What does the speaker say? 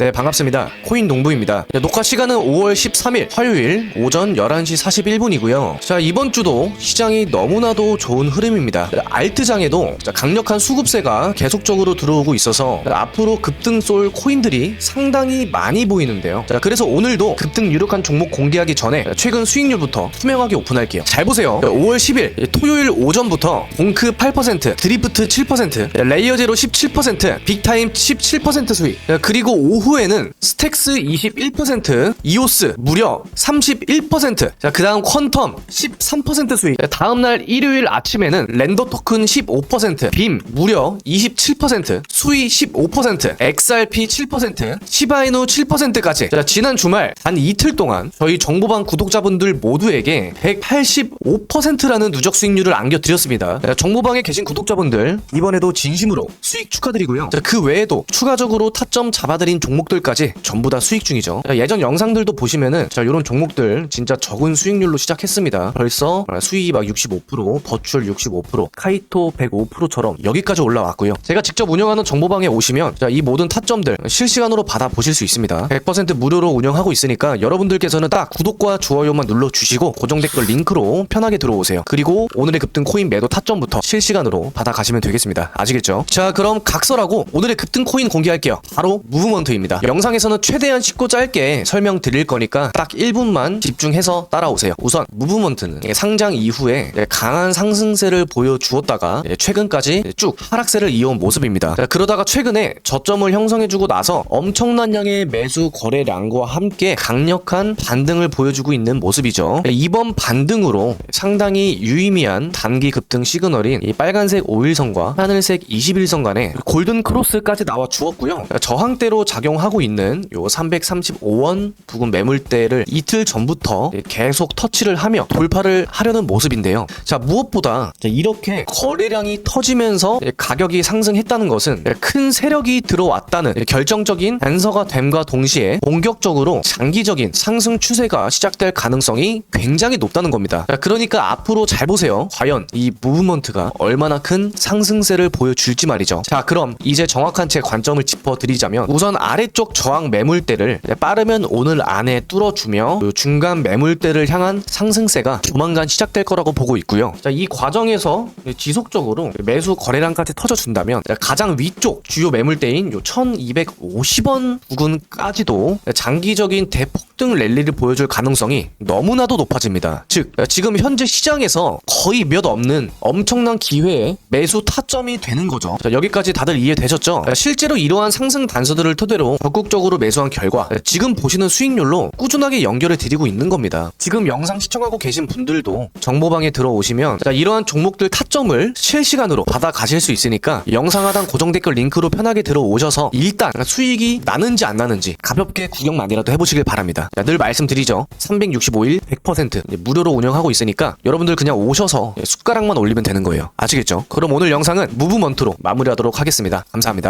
네, 반갑습니다. 코인 농부입니다. 네, 녹화 시간은 5월 13일 화요일 오전 11시 41분이고요. 자, 이번 주도 시장이 너무나도 좋은 흐름입니다. 네, 알트장에도 자, 강력한 수급세가 계속적으로 들어오고 있어서 네, 앞으로 급등 쏠 코인들이 상당히 많이 보이는데요. 자, 그래서 오늘도 급등 유력한 종목 공개하기 전에 최근 수익률부터 투명하게 오픈할게요. 잘 보세요. 5월 10일 토요일 오전부터 봉크 8%, 드리프트 7%, 레이어 제로 17%, 빅타임 17% 수익. 그리고 오후 에는 스택스 21%, 이오스 무려 31%. 자, 그 다음 퀀텀 13% 수익. 다음날 일요일 아침에는 랜더 토큰 15%, 빔 무려 27%, 수위 15%, XRP 7%, 시바이누 7%까지. 자, 지난 주말 단 이틀 동안 저희 정보방 구독자분들 모두에게 185%라는 누적 수익률을 안겨드렸습니다. 자, 정보방에 계신 구독자분들 이번에도 진심으로 수익 축하드리고요. 자, 그 외에도 추가적으로 타점 잡아드린 종목 들까지 전부 다 수익 중이죠. 자, 예전 영상들도 보시면은 자, 이런 종목들 진짜 적은 수익률로 시작했습니다. 벌써 수익이 막 65%, 버추얼 65%, 카이토 105%처럼 여기까지 올라왔고요. 제가 직접 운영하는 정보방에 오시면 자, 이 모든 타점들 실시간으로 받아 보실 수 있습니다. 100% 무료로 운영하고 있으니까 여러분들께서는 딱 구독과 좋아요만 눌러 주시고 고정 댓글 링크로 편하게 들어오세요. 그리고 오늘의 급등 코인 매도 타점부터 실시간으로 받아 가시면 되겠습니다. 아시겠죠? 자, 그럼 각설하고 오늘의 급등 코인 공개할게요. 바로 무브먼트입니다. 영상에서는 최대한 쉽고 짧게 설명드릴 거니까 딱 1분만 집중해서 따라오세요. 우선 무브먼트는 상장 이후에 강한 상승세를 보여주었다가 최근까지 쭉 하락세를 이어온 모습입니다. 자, 그러다가 최근에 저점을 형성해주고 나서 엄청난 양의 매수 거래량과 함께 강력한 반등을 보여주고 있는 모습이죠. 이번 반등으로 상당히 유의미한 단기 급등 시그널인 이 빨간색 5일선과 하늘색 21선 간에 골든 크로스까지 나와 주었고요. 저항대로 작용 하고 있는 요 335원 부근 매물대를 이틀 전부터 계속 터치를 하며 돌파를 하려는 모습인데요. 자, 무엇보다 이렇게 거래량이 터지면서 가격이 상승했다는 것은 큰 세력이 들어왔다는 결정적인 단서가 됨과 동시에 본격적으로 장기적인 상승 추세가 시작될 가능성이 굉장히 높다는 겁니다. 자, 그러니까 앞으로 잘 보세요. 과연 이 무브먼트가 얼마나 큰 상승세를 보여줄지 말이죠. 자, 그럼 이제 정확한 제 관점을 짚어드리자면 우선 아래 쪽 저항 매물대를 빠르면 오늘 안에 뚫어주며 그 중간 매물대를 향한 상승세가 조만간 시작될 거라고 보고 있고요. 자, 이 과정에서 지속적으로 매수 거래량까지 터져준다면 가장 위쪽 주요 매물대인 요 1250원 부근까지도 장기적인 대폭 등 랠리를 보여줄 가능성이 너무나도 높아집니다. 즉, 지금 현재 시장에서 거의 몇 없는 엄청난 기회에 매수 타점이 되는 거죠. 자, 여기까지 다들 이해되셨죠? 실제로 이러한 상승 단서들을 토대로 적극적으로 매수한 결과 지금 보시는 수익률로 꾸준하게 연결해 드리고 있는 겁니다. 지금 영상 시청하고 계신 분들도 정보방에 들어오시면 자, 이러한 종목들 타점을 실시간으로 받아 가실 수 있으니까 영상 하단 고정 댓글 링크로 편하게 들어오셔서 일단 수익이 나는지 안 나는지 가볍게 구경만이라도 해보시길 바랍 자, 늘 말씀드리죠. 365일 100% 무료로 운영하고 있으니까 여러분들 그냥 오셔서 숟가락만 올리면 되는 거예요. 아시겠죠? 그럼 오늘 영상은 무브먼트로 마무리하도록 하겠습니다. 감사합니다.